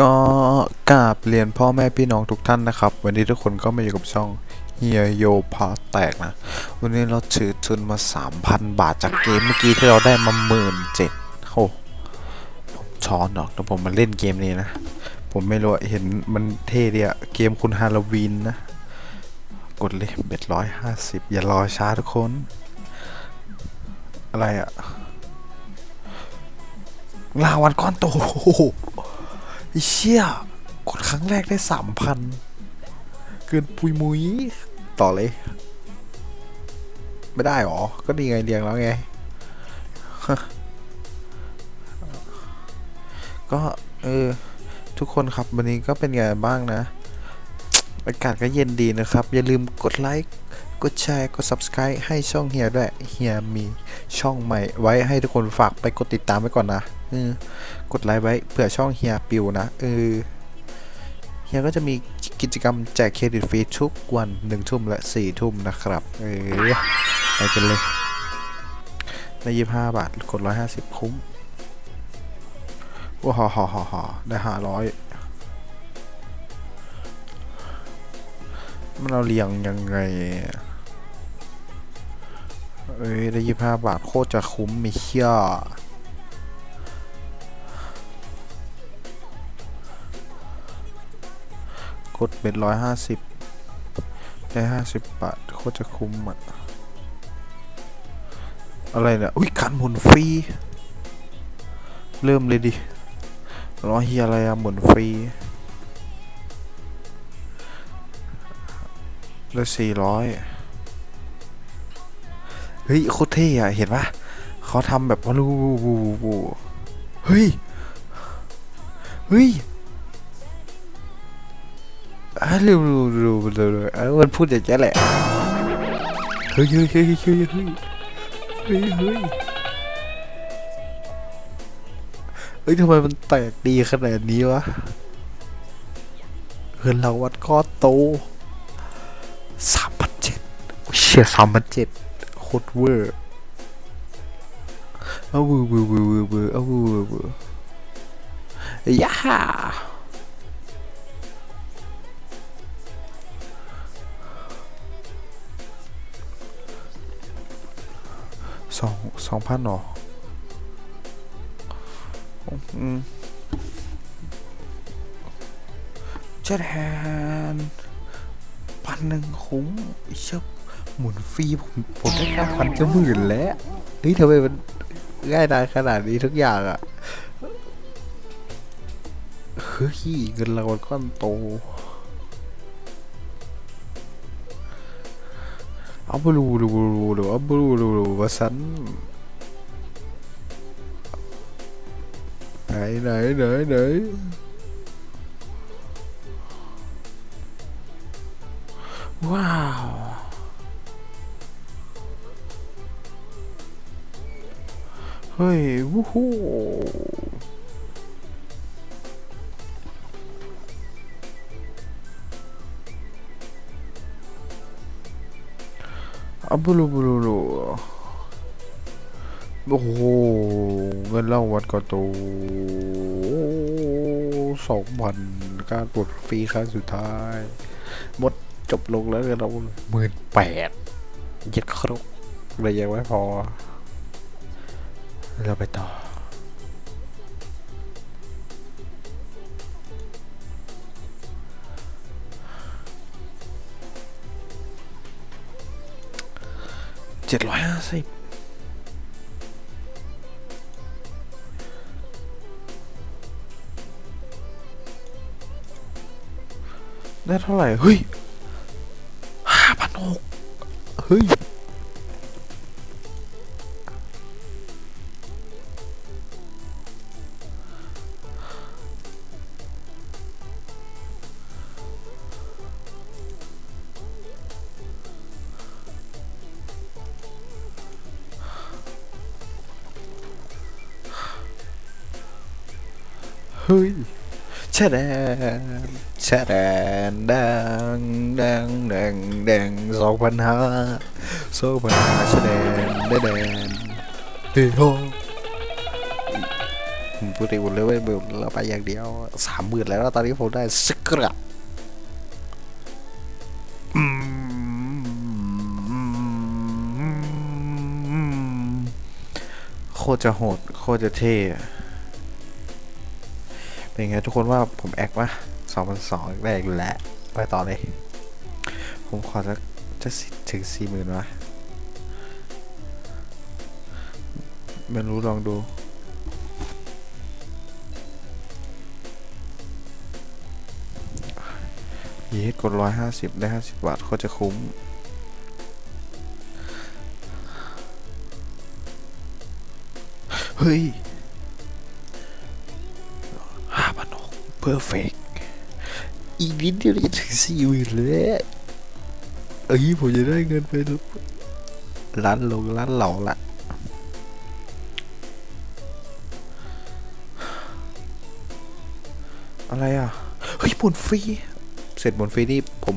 ก็กราบเรียนพ่อแม่พี่น้องทุกท่านนะครับ วันนี้ทุกคนก็มาอยู่กับช่องเฮียโยพาแตกนะ วันนี้เราถือทุนมา 3,000 บาทจากเกมเมื่อกี้ที่เราได้มาหมื่นเจ็ดโอ้ผมช้อนหรอกแต่ผมมาเล่นเกมนี้นะ ผมไม่รู้เห็นมันเท่ดีอะเกมคุณฮาโลวีนนะ กดเลยเบ็ดร้อยห้าสิบอย่ารอช้าทุกคน อะไรอะลาวันก้อนโต ไอ้เชี่ยกดครั้งแรกได้สามพันเกินปุยมุยต่อเลย ไม่ได้หรอ ก็ดีไงเรียงแล้วไง ก็เออทุกคนครับวันนี้ก็เป็นไงบ้างนะ อากาศก็เย็นดีนะครับ อย่าลืมกดไลค์กดแชร์กด subscribe ให้ช่องเฮียด้วยเฮียมีช่องใหม่ไว้ให้ทุกคนฝากไปกดติดตามไว้ก่อนนะ เออกดไลค์ไว้เผื่อช่องเฮียปิวนะเออเฮียก็จะมีกิจกรรมแจกเครดิตฟรีทุกวันหนึ่งทุ่มและสี่ทุ่มนะครับเออไปกันเลยในยี่ห้าบาทกดร้อยห้าสิบคุ้มว้าวฮ่าฮ่าฮ่าได้ห้าร้อยมันเราเรียงยังไงเอ้ยได้ยี่ห้าบาทโคตรจะคุ้มมีเชี่ย กดเป็นร้อยห้าสิบได้ห้าสิบบาทโคตรจะคุ้มอะอะไรเนี่ยอุ้ยการหมุนฟรี เริ่มเลยดิร้อเฮียอะไรอะหมุนฟรีได้สี่ร้อยเฮ้ยโคตรเท่อะเห็นปะเขาทำแบบว่าลูบูบูเฮ้ย เฮ้ย อะรูรูรูรูอะมันพูดอย่างนี้แหละเฮ้ยเฮ้ยเฮ้ยเฮ้ยเฮ้ยเฮ้ยเฮ้ยเอ้ยทำไมมันแตกดีขนาดนี้วะเงินเราวัดก็โตสามพันเจ็ดเชี่ยสามพันเจ็ดโคตรเวอร์เอาเวอร์เวอร์เวอร์เวอร์เอาเวอร์เวอร์ย่า สองสองพันหรอเจ็ดแฮนพันหนึ่งคุ้มเชิบหมุนฟรีผมผมได้แค่พันก็หมื่นแล้วเฮ้ยทำไมมันง่ายดายขนาดนี้ทุกอย่างอะเฮ้ยเงินรางวัลก้อนโต アブルルルルアブルルル và sánh đấy đấy đấy đấy wow. Hey, woohoo อับลูบลูลูโอ้โห เงินเล่าวัดก็ตัวสองพันการปลดฟรีครั้งสุดท้าย หมดจบลงแล้วเงินเราหมื่นแปดเย็ดครกเลยยังไม่พอ เราไปต่อ เจ็ดร้อยห้าสิบได้เท่าไหร่ เฮ้ยห้าพันหกเฮ้ย ฮ้ยแชแดงแชแดงแดงแดงแดงแดงสองพันห้าสองพันห้าแชแดงแดงแดงเฮ้ยโฮปกติผมเลยไม่เบิร์เราไปอย่างเดียวสามหมื่นแล้วตอนนี้ผมได้สกระโคตรจะโหด โคตรจะเท่ อะเป็นไงทุกคนว่าผมแอคปะสองพันสองแรกอยู่แล้วไปต่อเลย ผมขอจะจะถึงสี่หมื่นวะไม่รู้ลองดูเยสกดร้อยห้าสิบได้ห้าสิบบาทโคตรจะคุ้ม เฮ้ย เพอร์เฟกอีกนิดเดียวจะถึงสี่หมื่นแล้วเอ้ยผมจะได้เงินไปล้านลงล้านเหล่าละอะไรอะ เฮ้ยบนฟรี เสร็จบนฟรีนี่ผม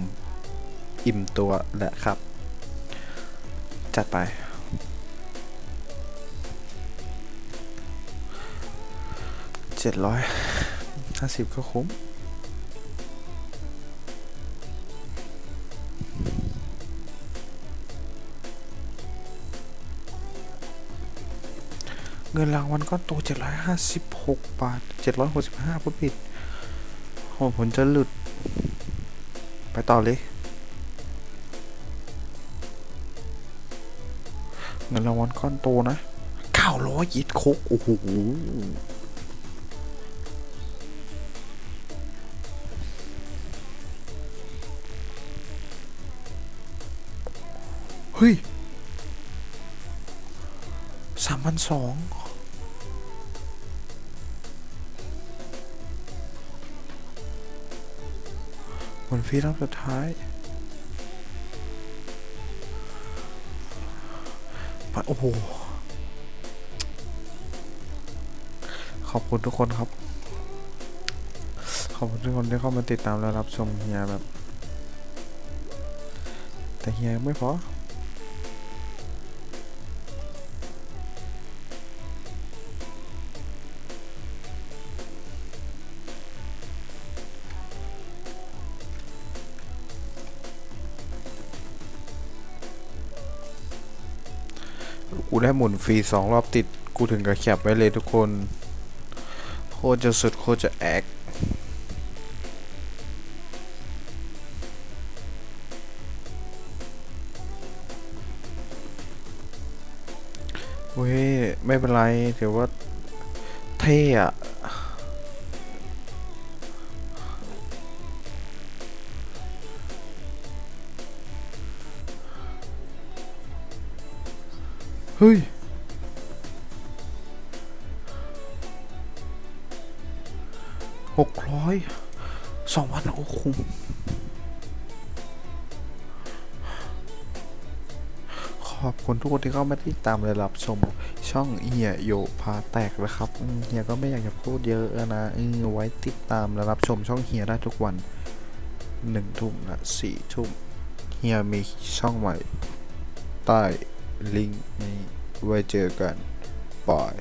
อิ่มตัวแล้วครับ จัดไป เจ็ดร้อย ห้าสิบก็คุ้มเงินรางวัลก้อนโตเจ็ดร้อยห้าสิบหกบาทเจ็ดร้อยหกสิบห้าผู้ผิดโหผมจะหลุด ไปต่อเลย เงินรางวัลก้อนโตนะเก้าร้อยยิดคุก โอ้โห เฮ้ยสามพันสองวันฟีรอบสุดท้ายโอ้โห ขอบคุณทุกคนครับ ขอบคุณทุกคนที่เข้ามาติดตามและรับชมเฮียแบบ แต่เฮียไม่พอ กูได้หมุนฟรีสองรอบติด กูถึงกับแคบไว้เลยทุกคน โคตรจะสุดโคตรจะแอคเว้ย ไม่เป็นไรถือว่า เท่อะ เฮ้ย หกร้อยสองวันโอ้คุ้มขอบคุณทุกคนที่เข้ามาติดตามและรับชมช่องเฮียโยพาแตกนะครับเฮียก็ไม่อยากจะพูดเยอะนะออไว้ติดตามและรับชมช่องเฮียได้ทุกวันหนึ่งทุ่มนะสี่ทุ่มเฮียมีช่องใหม่ใต้ ลิงก์นี้ไว้เจอกันบาย